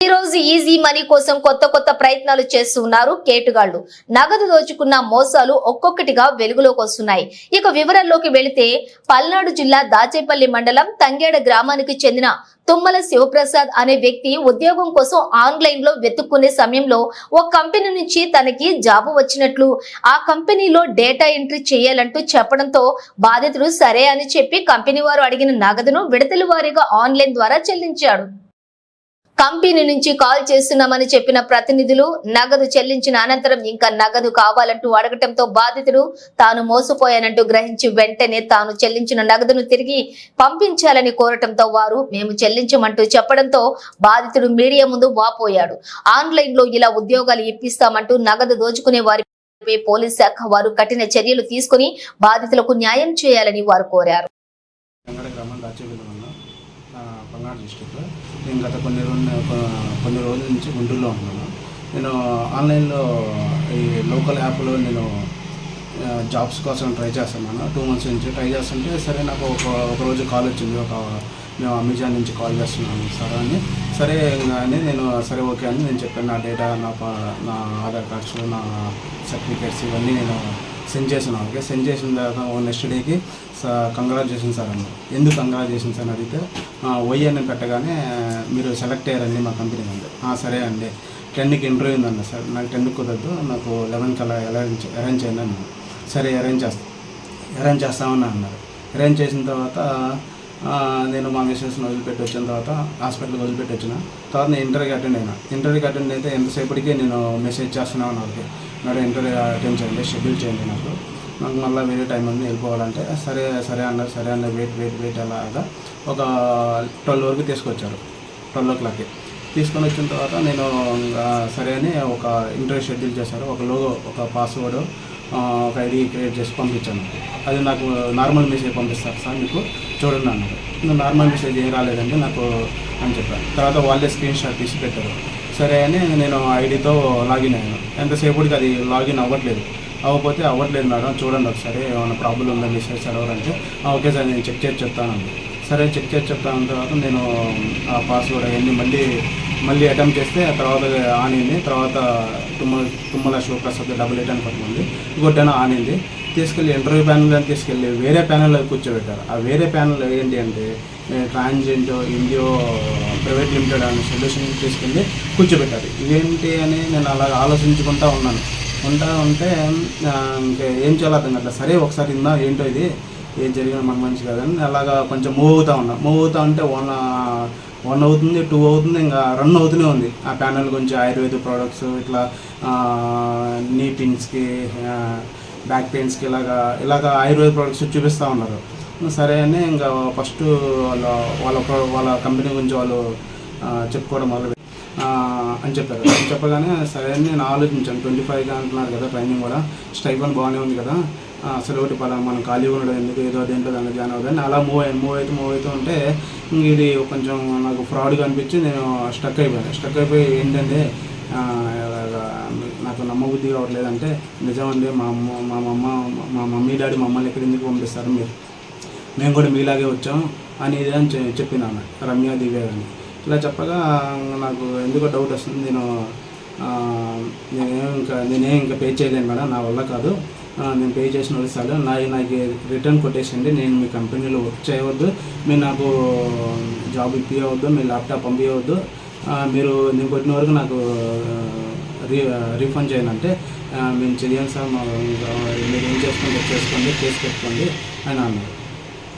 ఈ రోజు easy money కోసం కొత్త కొత్త ప్రయత్నాలు చేస్తున్నారు కేటుగాళ్ళు నగదు దోచుకున్న మోసాలు ఒక్కొక్కటిగా వెలుగులోకి వస్తున్నాయి. ఇక వివరాల్లోకి వెళితే పల్నాడు జిల్లా దాచేపల్లి మండలం తంగేడ గ్రామానికి చెందిన తుమ్మల శివప్రసాద్ అనే వ్యక్తి ఉద్యోగం కోసం ఆన్లైన్లో వెతుక్కునే సమయంలో ఓ కంపెనీ నుంచి తనకి జాబు వచ్చినట్లు ఆ కంపెనీలో డేటా ఎంట్రీ చేయాలంటూ చెప్పడంతో బాధితుడు సరే అని చెప్పి కంపెనీ వారు అడిగిన నగదును విడతల వారీగా ఆన్లైన్ ద్వారా చెల్లించాడు. కంపెనీ నుంచి కాల్ చేస్తున్నామని చెప్పిన ప్రతినిధులు నగదు చెల్లించిన అనంతరం ఇంకా నగదు కావాలంటూ అడగటంతో బాధితుడు తాను మోసపోయానంటూ గ్రహించి వెంటనే తాను చెల్లించిన నగదును తిరిగి పంపించాలని కోరటంతో వారు మేము చెల్లించమంటూ చెప్పడంతో బాధితుడు మీడియా ముందు వాపోయాడు. ఆన్లైన్లో ఇలా ఉద్యోగాలు ఇప్పిస్తామంటూ నగదు దోచుకునే వారి పోలీస్ శాఖ వారు కఠిన చర్యలు తీసుకుని బాధితులకు న్యాయం చేయాలని వారు కోరారు. వెంకట గ్రామం పల్నాడు నేను గత కొన్ని రోజులు కొన్ని రోజుల నుంచి గుంటూరులో ఉన్నాను. నేను ఆన్లైన్లో ఈ లోకల్ యాప్లో నేను జాబ్స్ కోసం ట్రై చేస్తున్నాను. టూ మంత్స్ నుంచి ట్రై చేస్తుంటే సరే నాకు ఒక ఒక రోజు కాల్ వచ్చింది. ఒక మేము అమెజాన్ నుంచి కాల్ చేస్తున్నాను సార్ అని. సరే అని నేను సరే ఓకే అని నేను చెప్పాను. నా డేటా నా నా ఆధార్ కార్డ్స్ నా సర్టిఫికేట్స్ ఇవన్నీ నేను సెండ్ చేసిన వాళ్ళకి సెండ్ చేసిన తర్వాత నెక్స్ట్ డేకి కంగ్రాచులేషన్ సార్ అన్న ఎందుకు కంగ్రాచులేషన్ సార్ అని అడిగితే వై అని పెట్టగానే మీరు సెలెక్ట్ అయ్యారండి మా కంపెనీ అండి సరే అండి. టెన్కి ఇంటర్వ్యూ ఉందన్న సార్ నాకు టెన్కి కుదరదు నాకు లెవెన్కి అలా అరేంజ్ అరేంజ్ చేయండి అన్నాను సరే అరేంజ్ చేస్తా అరేంజ్ చేస్తామని అన్నారు. అరేంజ్ చేసిన తర్వాత నేను మా మిస్సెస్ని వదిలిపెట్టి వచ్చిన తర్వాత హాస్పిటల్కి వదిలిపెట్టి వచ్చిన తర్వాత నేను ఇంటర్వ్యూకి అటెండ్ అయినా. ఇంటర్వ్యూకి అటెండ్ అయితే ఎంతసేపటికి నేను మెసేజ్ చేస్తున్నాను వాళ్ళకి నాడు ఇంటర్వ్యూ అటెండ్ చేయండి షెడ్యూల్ చేయండి నాకు. నాకు మళ్ళీ వేరే టైం ఉంది వెళ్ళిపోవాలంటే సరే సరే అన్నారు సరే అన్నారు వెయిట్ వెయిట్ వెయిట్ అలాగా ఒక ట్వెల్వ్ వరకు తీసుకొచ్చారు. ట్వెల్వ్ ఓ క్లాక్కి తీసుకొని వచ్చిన తర్వాత నేను ఇంకా సరే అని ఒక ఇంటర్వ్యూ షెడ్యూల్ చేశారు. ఒక లోగో ఒక పాస్వర్డ్ ఒక ఐడి క్రియేట్ చేసి పంపించాను. అది నాకు నార్మల్ మెసేజ్ పంపిస్తారు సార్ మీకు. చూడండి అన్నారు. నార్మల్ మెసేజ్ ఏం రాలేదండి నాకు అని చెప్పాను తర్వాత వాళ్ళే స్క్రీన్ షాట్ తీసి పెట్టారు. సరే అని నేను ఐడితో లాగిన్ అయ్యాను. ఎంతసేపటికి అది లాగిన్ అవ్వట్లేదు. అవ్వకపోతే అవ్వట్లేదు మేడం చూడండి ఒకసారి ఏమైనా ప్రాబ్లం ఉందా మెసేజ్ సర్వర్ అంటే ఓకే సార్ నేను చెక్ చేసి చెప్తాను సరే చెక్ చేసి చెప్తాను తర్వాత నేను ఆ పాస్వర్డ్ అవన్నీ మళ్ళీ మళ్ళీ అటెంప్ట్ చేస్తే ఆ తర్వాత ఆన్ అయింది తర్వాత తుమ్మల తుమ్మల శివప్రసాద్ డబుల్ ఎయిట్ అని పట్టుకుంది ఇంకోటైనా ఆన్ అయింది తీసుకెళ్ళి ఇంటర్వ్యూ ప్యానల్ అని తీసుకెళ్ళి వేరే ప్యానెల్ కూర్చోబెట్టారు. ఆ వేరే ప్యానెల్ ఏంటి అంటే ట్రాన్జెంట్ ఇండియో ప్రైవేట్ లిమిటెడ్ అనే సొల్యూషన్ తీసుకెళ్ళి కూర్చోబెట్టారు. ఇదేంటి అని నేను అలా ఆలోచించుకుంటా ఉన్నాను. ఉంటా ఉంటే ఇంకా ఏం చేయాలో అర్థం కదా సరే ఒకసారి ఇందా ఏంటో ఇది? ఏం జరిగినా మన మంచి కాదని అలాగా కొంచెం మూవ్ అవుతా ఉన్నా. మూవ్ అవుతా ఉంటే వన్ వన్ అవుతుంది టూ అవుతుంది ఇంకా రన్ అవుతూనే ఉంది. ఆ ప్యానల్ గురించి ఆయుర్వేద ప్రోడక్ట్స్ ఇట్లా నీ పిన్స్కి బ్యాక్ పెయిన్స్కి ఇలాగా ఇలాగ ఆయుర్వేద ప్రోడక్ట్స్ చూపిస్తూ ఉన్నారు. సరే అని ఇంకా ఫస్ట్ వాళ్ళ వాళ్ళ ప్రో- వాళ్ళ కంపెనీ గురించి వాళ్ళు చెప్పుకోవడం మొదలు అని చెప్పారు. చెప్పగానే సరే అని నేను ఆలోచించాను. ట్వంటీ ఫైవ్గా అంటున్నారు కదా ట్రైనింగ్ కూడా. స్టైఫన్ బాగానే ఉంది కదా. అసలు ఒకటి పలా మనం ఖాళీ ఉండడం ఎందుకు? ఏదో దేంట్లో దాంట్లో జాయిన్ అవుతుంది. అలా మూవ్ అయ్యి మూవ్ అవుతూ మూవ్ అవుతూ ఉంటే ఇది కొంచెం నాకు ఫ్రాడ్గా అనిపించి నేను స్టక్ అయిపోయాను. స్టక్ అయిపోయి ఏంటంటే నాకు నమ్మబుద్ధి కావట్లేదంటే నిజమండి మా అమ్మ మా మమ్మ మా మమ్మీ డాడీ మమ్మల్ని ఎక్కడ ఎందుకు పంపిస్తారు మీరు? మేము కూడా మీలాగే వచ్చాం అని ఇది అని చెప్పినాను చెప్పింది ఆమె రమ్య దివ్య అని. ఇలా చెప్పగా నాకు ఎందుకో డౌట్ వస్తుంది. నేను నేనేం ఇంకా నేనేం ఇంకా పే చేయలేను మేడం నా వల్ల కాదు. నేను పే చేసిన వస్తాను నా నాకు రిటర్న్ కొట్టేసండి నేను మీ కంపెనీలో వర్క్ చేయవద్దు. మీరు నాకు జాబ్ ఇప్పియవద్దు మీ ల్యాప్టాప్ పంపించవద్దు మీరు నేను కొట్టిన వరకు నాకు రీ రీఫండ్ చేయండి అంటే మేము చెయ్యం సార్ మా మీరు ఏం చేసుకోండి చేసుకోండి కేసు పెట్టుకోండి అని అన్నారు.